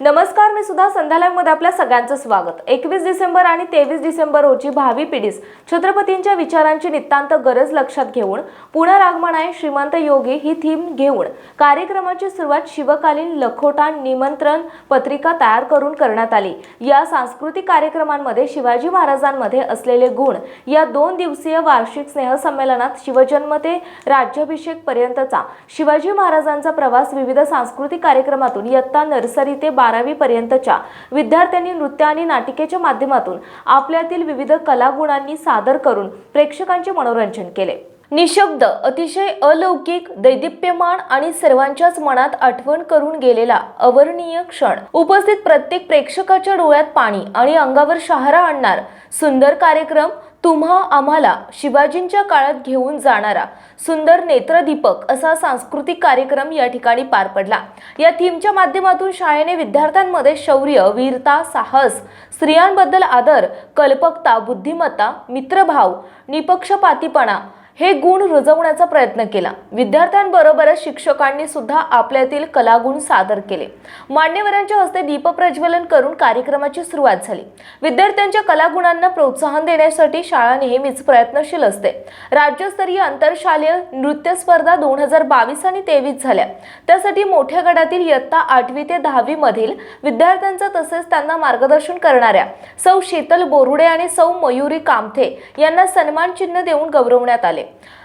नमस्कार मी सुद्धा संध्यालयमध्ये आपल्या सगळ्यांचं स्वागत. एकवीस डिसेंबर आणि तेवीस डिसेंबर रोजी भावी पिढीस छत्रपतींच्या विचारांची नितांत गरज लक्षात घेऊन पुनरागमनाय श्रीमंत योगी ही थीम घेऊन कार्यक्रमाची सुरुवात शिवकालीन लखोटा निमंत्रण पत्रिका तयार करून करण्यात आली. या सांस्कृतिक कार्यक्रमांमध्ये शिवाजी महाराजांमध्ये असलेले गुण या दोन दिवसीय वार्षिक स्नेहसंमेलनात शिवजन्म ते राज्याभिषेक पर्यंतचा. शिवाजी महाराजांचा प्रवास विविध सांस्कृतिक कार्यक्रमातून इयत्ता नर्सरी ते बाल बारावीपर्यंतच्या विद्यार्थ्यांनी नृत्य आणि नाटिकेच्या माध्यमातून आपल्यातील विविध कलागुणांनी सादर करून प्रेक्षकांचे मनोरंजन केले. निशब्द अतिशय अलौकिक दैदिप्यमान आणि सर्वांच्याच मनात आठवण करून गेलेला अवर्णीय क्षण. उपस्थित प्रत्येक प्रेक्षकाच्या डोळ्यात पाणी आणि अंगावर शहारा आणणार सुंदर कार्यक्रम तुम्हा आम्हाला शिवाजींच्या काळात घेऊन जाणारा सुंदर नेत्रदीपक असा सांस्कृतिक कार्यक्रम या ठिकाणी पार पडला. या थीमच्या माध्यमातून शाळेने विद्यार्थ्यांमध्ये शौर्य वीरता साहस स्त्रियांबद्दल आदर कल्पकता बुद्धिमत्ता मित्रभाव निपक्षपातीपणा हे गुण रुजवण्याचा प्रयत्न केला. विद्यार्थ्यांबरोबरच शिक्षकांनी सुद्धा आपल्यातील कलागुण सादर केले. मान्यवरांच्या हस्ते दीपप्रज्वलन करून कार्यक्रमाची सुरुवात झाली. विद्यार्थ्यांच्या कलागुणांना प्रोत्साहन देण्यासाठी शाळा नेहमीच प्रयत्नशील असते. राज्यस्तरीय आंतरशालेय नृत्य स्पर्धा दोन हजार बावीस आणि तेवीस झाल्या. त्यासाठी मोठ्या गटातील इयत्ता आठवी ते दहावी मधील विद्यार्थ्यांचं तसेच त्यांना मार्गदर्शन करणाऱ्या सौ शीतल बोरुडे आणि सौ मयुरी कामथे यांना सन्मान चिन्ह देऊन गौरवण्यात आले. ಹೇಳಿದ್ದಾರೆ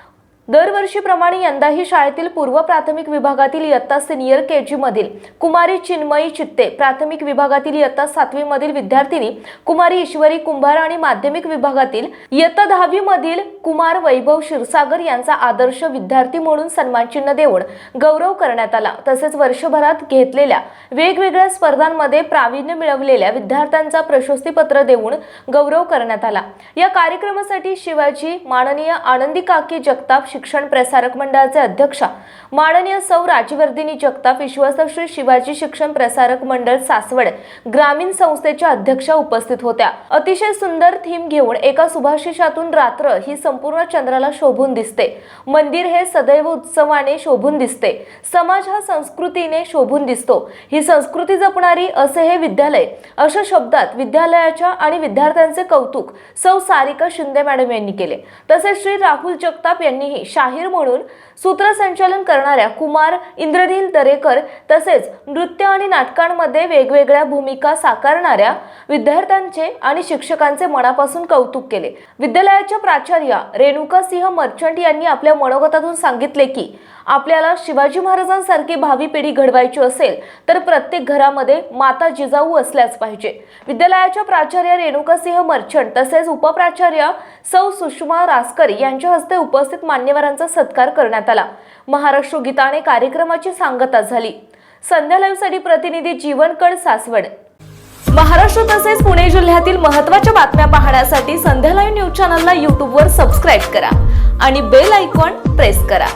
दरवर्षीप्रमाणे यंदाही शाळेतील पूर्व प्राथमिक विभागातील इयत्ता सिनियर के जी मधील कुमारी चिन्मयी चित्ते प्राथमिक विभागातील इयत्ता सातवी मधील विद्यार्थिनी कुमारी ईश्वरी कुंभार आणि माध्यमिक विभागातील इयत्ता दहावी मधील कुमार वैभव क्षीरसागर यांचा आदर्श विद्यार्थी म्हणून सन्मानचिन्ह देऊन गौरव करण्यात आला. तसेच वर्षभरात घेतलेल्या वेगवेगळ्या स्पर्धांमध्ये प्रावीण्य मिळवलेल्या विद्यार्थ्यांचा प्रशस्तीपत्र देऊन गौरव करण्यात आला. या कार्यक्रमासाठी शिवाजी माननीय आनंदी काकी जगताप शिक्षण प्रसारक मंडळाचे अध्यक्षा माननीय सौ राजवर्धिनी जगताप विश्वस्त श्री शिवाजी शिक्षण प्रसारक मंडळ सासवड ग्रामीण संस्थेच्या अध्यक्षा उपस्थित होत्या. अतिशय सुंदर थीम घेऊन एका सुभाषिशातून रात्र ही संपूर्ण चंद्राला शोभून दिसते. मंदिर हे सदैव उत्सवाने शोभून दिसते. समाज हा संस्कृतीने शोभून दिसतो. ही संस्कृती जपणारी असे हे विद्यालय अशा शब्दात विद्यालयाच्या आणि विद्यार्थ्यांचे कौतुक सौ सारिका शिंदे मॅडम यांनी केले. तसेच श्री राहुल जगताप यांनीही शाहीर म्हणून सूत्रसंचालन करणाऱ्या कुमार इंद्रनील दरेकर तसेच नृत्य आणि नाटकांमध्ये वेगवेगळ्या भूमिका साकारणाऱ्या विद्यार्थ्यांचे आणि शिक्षकांचे मनापासून कौतुक केले. विद्यालयाच्या प्राचार्या रेणुका सिंह मर्चंट यांनी आपल्या मनोगतातून सांगितले की आपल्याला शिवाजी महाराजांसारखी भावी पिढी घडवायची असेल तर प्रत्येक घरामध्ये माता जिजाऊ असल्याच पाहिजे. विद्यालयाच्या प्राचार्य रेणुकासिंह मर्चंट तसेच उपप्राचार्य सौ सुषमा रासकर यांच्या हस्ते उपस्थित मान्यवरांचा सत्कार करण्यात आला. महाराष्ट्र गीताने कार्यक्रमाची सांगता झाली. संध्या लाईव्हसाठी प्रतिनिधी जीवनकड सासवड. महाराष्ट्र तसेच पुणे जिल्ह्यातील महत्त्वाच्या बातम्या पाहण्यासाठी संध्या लाईव्ह न्यूज चॅनलला यूट्यूबवर सबस्क्राईब करा आणि बेल आयकॉन प्रेस करा.